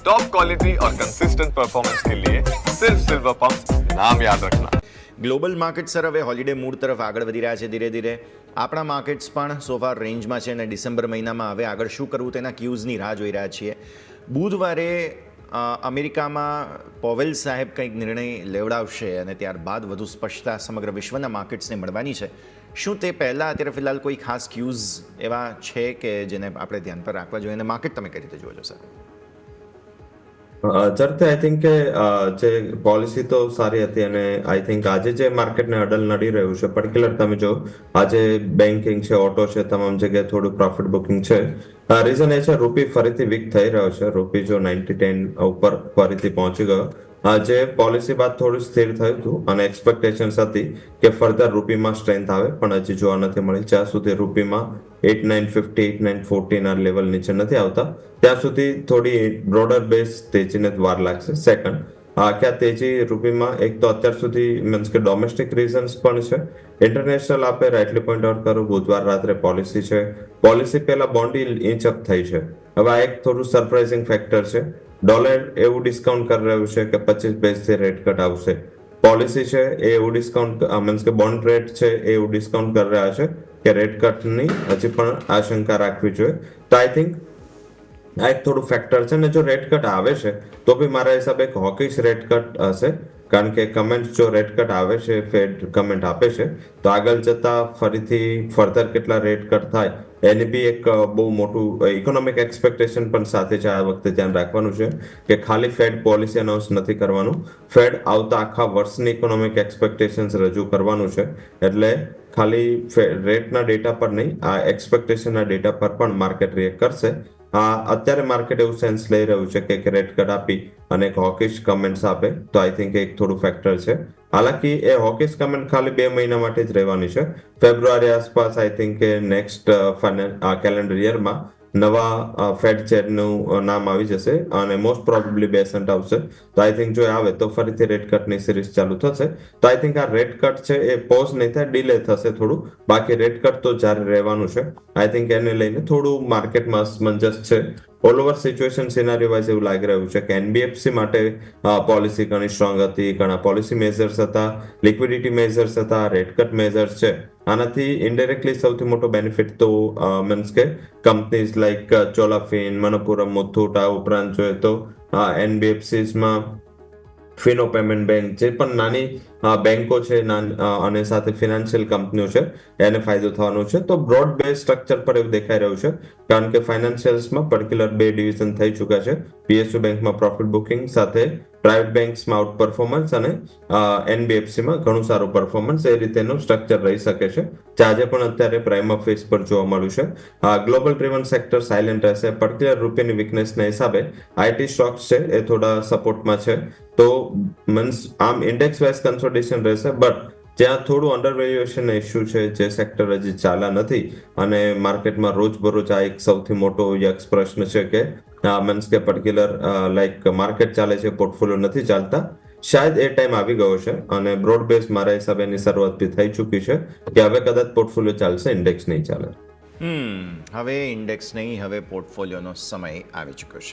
Top quality और consistent performance के लिए सिर्फ सिल्वर पंप नाम याद रखना ગ્લોબલ માર્કેટ સર હવે હોલિડે મૂડ તરફ આગળ વધી રહ્યા છે ધીરે ધીરે આપણા માર્કેટ્સ પણ સોફાર રેન્જમાં છે અને ડિસેમ્બર મહિનામાં હવે આગળ શું કરવું તેના ક્યુઝની રાહ જોઈ રહ્યા છીએ બુધવારે અ, અમેરિકામાં પોવેલ સાહેબ કંઈક નિર્ણય લેવડાવશે અને ત્યારબાદ વધુ સ્પષ્ટતા સમગ્ર વિશ્વના માર્કેટ્સને મળવાની છે શું તે પહેલાં અત્યારે ફિલહાલ કોઈ ખાસ ક્યુઝ એવા છે કે જેને આપણે ધ્યાન પર રાખવા જોઈએ અને માર્કેટ તમે કઈ રીતે જુઓ છો સર ચરતે આઈ થિંક કે જે પોલિસી તો સારી હતી અને આઈ થિંક આજે જે માર્કેટને અડલ નડી રહ્યું છે પર્ટિક્યુલર તમે જો, આજે બેન્કિંગ છે ઓટો છે, તમામ જગ્યાએ થોડું પ્રોફિટ બુકિંગ છે. રીઝન એ છે રૂપી ફરીથી વીક થઈ રહ્યો છે. રૂપી જો નાઇન્ટી ટેન ઉપર ફરીથી પહોંચી ગયો. જે પોલિસી બાદ થોડું સ્થિર થયું હતું અને એક્સપેક્ટેશન્સ હતી કે ફર્ધર રૂપીમાં સ્ટ્રેન્થ આવે, પણ હજી જોવા નથી મળી. જ્યાં સુધી રૂપીમાં at nine fifty at nine fourteen આ લેવલ નીચે નથી આવતા, ત્યાં સુધી થોડી બ્રોડર બેઝ તેજીને વાર લાગશે. સેકન્ડ કે આ તેજી રૂપીમાં એક તો અત્યાર સુધી મીન્સ કે ડોમેસ્ટિક રીઝન્સ પણ છે. ઇન્ટરનેશનલ આપે રાઇટલી પોઈન્ટ આઉટ કરું બુધવાર રાત્રે પોલિસી છે. પોલિસી પહેલા બોન્ડ ઇંચ અપ થઈ છે. હવે આ એક થોડું સરપ્રાઇઝિંગ ફેક્ટર છે. ડોલર એવું ડિસ્કાઉન્ટ કરી રહ્યું છે કે પચીસ બેઝથી રેટ કટ આવશે. પોલિસી છે એ એવું ડિસ્કાઉન્ટ મીન્સ કે બોન્ડ રેટ છે એ એવું ડિસ્કાઉન્ટ કરી રહ્યા છે કે રેટ કટની હજી પણ આશંકા રાખવી જોઈએ. તો આઈ થિંક આ એક થોડું ફેક્ટર છે ને જો રેટ કટ આવે છે, તો બી મારા હિસાબે એક હોકીશ રેટ કટ હશે. કારણ કે કમેન્ટ જો રેડ કટ આવે છે ફેડ કમેન્ટ આપે છે, તો આગળ જતા ફરીથી ફર્ધર કેટલા રેટ કટ થાય, એની બી એક બહુ મોટું ઇકોનોમિક એક્સપેક્ટેશન પણ સાથે છે આ વખતે ધ્યાન રાખવાનું છે કે ખાલી ફેડ પોલિસી અનાઉન્સ નથી કરવાનું. ફેડ આવતા આખા વર્ષની ઇકોનોમિક એક્સપેક્ટેશન્સ રજૂ કરવાનું છે. એટલે ખાલી રેટના ડેટા પર નહીં, આ એક્સપેક્ટેશનના ડેટા પર પણ માર્કેટ રિએક્ટ કરશે. અત્યારે માર્કેટ એવું સેન્સ લઈ રહ્યું છે કે રેડ કટ આપી અને એક હોકિશ કમેન્ટ્સ આપે. તો આઈ થિંક એક થોડું ફેક્ટર છે. હાલાકી એ હોકિશ કમેન્ટ ખાલી બે મહિના માટે જ રહેવાની છે. ફેબ્રુઆરી આસપાસ આઈ થિંક નેક્સ્ટ કેલેન્ડર યરમાં નવા ફેડ ચેરનું નામ આવી જશે અને મોસ્ટ પ્રોબેબલી બેસન્ટ આવશે. તો આઈ થિંક જો આવે તો ફરીથી રેડ કટની સિરીઝ ચાલુ થશે. તો આઈ થિંક આ રેડ કટ છે એ પોઝ નહીં થાય ડિલે થશે થોડું. બાકી રેડ કટ તો જ્યારે રહેવાનું છે આઈ થિંક એને લઈને થોડું માર્કેટમાં અસમંજસ છે. All over situation scenario wise એવું લાગી રહ્યું છે કે એનબીએફસી માટે પોલિસી ઘણી સ્ટ્રોંગ હતી, ઘણા પોલિસી મેઝર્સ હતા લિક્વિડિટી મેઝર્સ હતા રેટ કટ મેઝર્સ છે. આનાથી ઇનડાયરેક્ટલી સૌથી મોટો બેનિફિટ તો મીન્સ કે કંપનીઝ લાઈક ચોલાફિન મનપુરમ મુથુટ આ ઉપરાંત જોઈએ તો એનબીએફસીસમાં ફિનો પેમેન્ટ બેંક જે પણ નાની બેંકો છે અને સાથે ફિનાન્શિયલ કંપનીઓ છે, એને ફાયદો થવાનો છે. તો બ્રોડ બેઝ સ્ટ્રક્ચર પર એવું દેખાઈ રહ્યું છે, કારણ કે ફાઇનાન્શિયલ્સમાં પર્ટિક્યુલર બે ડિવિઝન થઈ ચૂક્યા છે. પીએસયુ બેંકમાં પ્રોફિટ બુકિંગ સાથે પ્રાઇવેટ બેંક્સમાં આઉટ પરફોર્મન્સ અને એનબીએફસીમાં ઘણું સારું પરફોર્મન્સ એ રીતેનું સ્ટ્રક્ચર રહી શકે છે. આજે પણ અત્યારે પ્રાઇમ ફેસ પર જોવા મળ્યું છે. ગ્લોબલ ડ્રીવન સેક્ટર સાયલેન્ટ રહેશે. પર્ટિક્યુલર રૂપિયાની વીકનેસના હિસાબે આઈટી સ્ટોક્સ છે, એ થોડા સપોર્ટમાં છે. તો મીન્સ આમ ઇન્ડેક્સ વાઇઝ કન્સોલિડેશન રહેશે બટ જ્યાં થોડું અંડર વેલ્યુએશન ઇસ્યુ છે, જે સેક્ટર હજી ચાલ્યા નથી, અને માર્કેટમાં રોજબરોજ આ એક સૌથી મોટો યક્ષ પ્રશ્ન છે કે મીન્સ કે પર્ટિક્યુલર લાઈક માર્કેટ ચાલે છે પોર્ટફોલિયો નથી ચાલતા, શાયદ એ ટાઈમ આવી ગયો છે, અને બ્રોડ બેઝ મારા હિસાબે એની શરૂઆત બી થઈ ચૂકી છે, કે હવે કદાચ પોર્ટફોલિયો ચાલશે ઇન્ડેક્સ નહીં ચાલે. હમ, હવે ઇન્ડેક્સ નહીં, હવે પોર્ટફોલિયોનો સમય આવી ચૂક્યો છે.